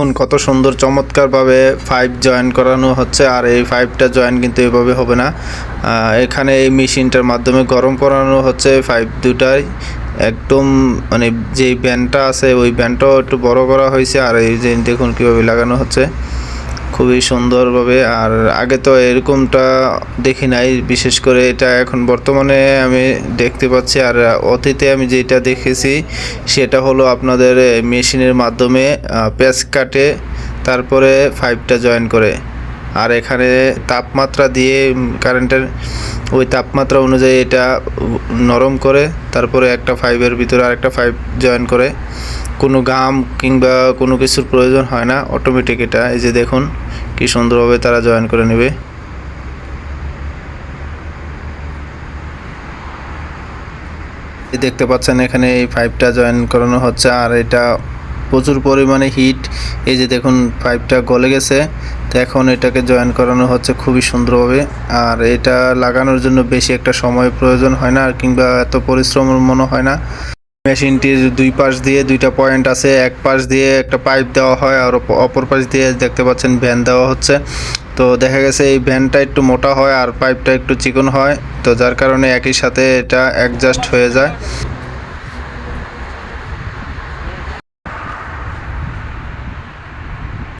দেখুন, কত সুন্দর চমৎকারভাবে ফাইভ জয়েন করানো হচ্ছে, আর এই ফাইভটা জয়েন কিন্তু এভাবে হবে না। এখানে এই মেশিনটার মাধ্যমে গরম করানো হচ্ছে ফাইভ দুটাই। একদম মানে যেই ব্যান্ডটা আছে, ওই ব্যান্ডটাও একটু বড় করা হয়েছে, আর এই যে দেখুন কীভাবে লাগানো হচ্ছে। খুবই সুন্দরভাবে, আর আগে তো এরকমটা দেখি নাই, বিশেষ করে এটা এখন বর্তমানে আমি দেখতে পাচ্ছি, আর অতীতে আমি যেটা দেখেছি, সেটা হলো আপনাদের মেশিনের মাধ্যমে পেঁচ কাটে, তারপরে ফাইভটা জয়েন করে। আর এখানে তাপমাত্রা দিয়ে কারেন্টের ওই তাপমাত্রা অনুযায়ী এটা নরম করে, তারপরে একটা ফাইভের ভিতরে আরেকটা ফাইভ জয়েন করে। কোনো গাম কিংবা কোনো কিছুর প্রয়োজন হয় না অটোমেটিক এটা। এই যে দেখুন, কি সুন্দরভাবে তারা জয়েন করে নেবে। দেখতে পাচ্ছেন, এখানে এই পাইপটা জয়েন করানো হচ্ছে, আর এটা প্রচুর পরিমাণে হিট এই যে দেখুন পাইপটা গলে গেছে, তো এখন এটাকে জয়েন করানো হচ্ছে খুবই সুন্দরভাবে। আর এটা লাগানোর জন্য বেশি একটা সময় প্রয়োজন হয় না, আর কিংবা এত পরিশ্রম মনে হয় না। মেশিনটির দুই পাশ দিয়ে দুইটা পয়েন্ট আছে, এক পাশ দিয়ে একটা পাইপ দেওয়া হয় আর অপ- অপর পাশ দিয়ে দেখতে পাচ্ছেন ভ্যান দেওয়া হচ্ছে। তো দেখা গেছে এই ভ্যানটা একটু মোটা হয় আর পাইপটা একটু চিকন হয়। তো যার কারণে একই সাথে এটা অ্যাডজাস্ট হয়ে যায়।